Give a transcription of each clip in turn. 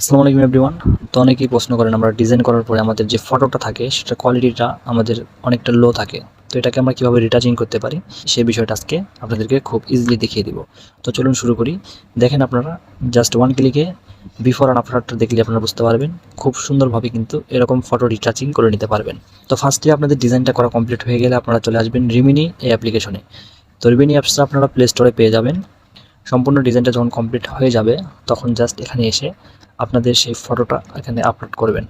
আসসালামু আলাইকুম এভরিওয়ান। তো অনেকেই প্রশ্ন করেন, আমরা ডিজাইন করার পরে আমাদের যে ফটোটা থাকে সেটা কোয়ালিটিটা আমাদের অনেকটা লো থাকে। তো এটাকে আমরা কীভাবে রিটাচিং করতে পারি, সেই বিষয়টা আজকে আপনাদেরকে খুব ইজিলি দেখিয়ে দিব। তো চলুন শুরু করি। দেখেন আপনারা জাস্ট ওয়ান ক্লিকে বিফোর অ্যান্ড আফটারটা দেখলে আপনারা বুঝতে পারবেন, খুব সুন্দরভাবে কিন্তু এরকম ফটো রিটাচিং করে নিতে পারবেন। তো ফার্স্টে আপনাদের ডিজাইনটা করা কমপ্লিট হয়ে গেলে আপনারা চলে আসবেন রিমিনি এই অ্যাপ্লিকেশনে তো রিমিনি অ্যাপসটা আপনারা প্লে স্টোরে পেয়ে যাবেন। সম্পূর্ণ ডিজাইনটা যখন কমপ্লিট হয়ে যাবে, তখন জাস্ট এখানে এসে আপনাদের সেই ফটোটা এখানে আপলোড করবেন।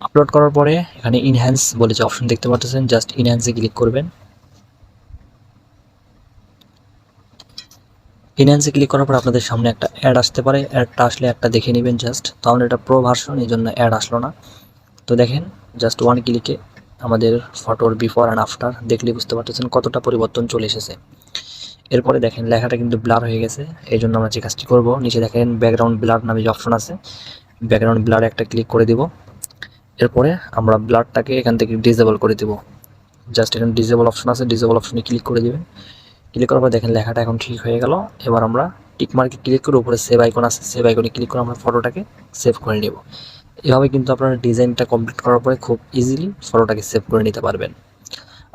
আপলোড করার পরে এখানে ইনহ্যান্স বলে যে অপশন দেখতে পাচ্ছেন জাস্ট ইনহ্যান্সে ক্লিক করবেন। ইনহ্যান্সে ক্লিক করার পর আপনাদের সামনে একটা অ্যাড আসতে পারে। অ্যাডটা আসলে একটা দেখে নেবেন জাস্ট তো আমাদের এটা প্রো ভার্সন এই জন্য অ্যাড আসলো না। তো দেখেন জাস্ট ওয়ান ক্লিকে আমাদের ফটোর বিফোর অ্যান্ড আফটার দেখলে বুঝতে পারতেছেন কতটা পরিবর্তন চলে এসেছে। এরপরে দেখেন লেখাটা কিন্তু ব্লার হয়ে গেছে এই জন্য আমরা যে কাজটি করব, নিচে দেখেন ব্যাকগ্রাউন্ড ব্লার নামে যে অপশন আছে ব্যাকগ্রাউন্ড ব্লার একটা ক্লিক করে দিব। এরপরে আমরা ব্লারটাকে এখান থেকে ডিসেবল করে দিব। জাস্ট এখানে ডিসেবল অপশন আছে ডিসেবল অপশনে ক্লিক করে দিবেন। ক্লিক করার পর দেখেন লেখাটা এখন ঠিক হয়ে গেল। এবার আমরা টিক মার্কে ক্লিক করে উপরে সেভ আইকন আছে সেভ আইকনে ক্লিক করে আমরা ফটোটাকে সেভ করে নেব। এভাবে কিন্তু আপনারা ডিজাইনটা কমপ্লিট করার পরে খুব ইজিলি ফটোটাকে সেভ করে নিতে পারবেন।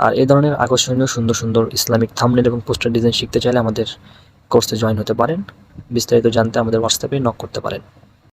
আর এ ধরনের আকর্ষণীয় সুন্দর সুন্দর ইসলামিক থামনেল এবং পোস্টার ডিজাইন শিখতে চাইলে আমাদের কোর্সে জয়েন হতে পারেন। বিস্তারিত জানতে আমাদের হোয়াটসঅ্যাপে নক করতে পারেন।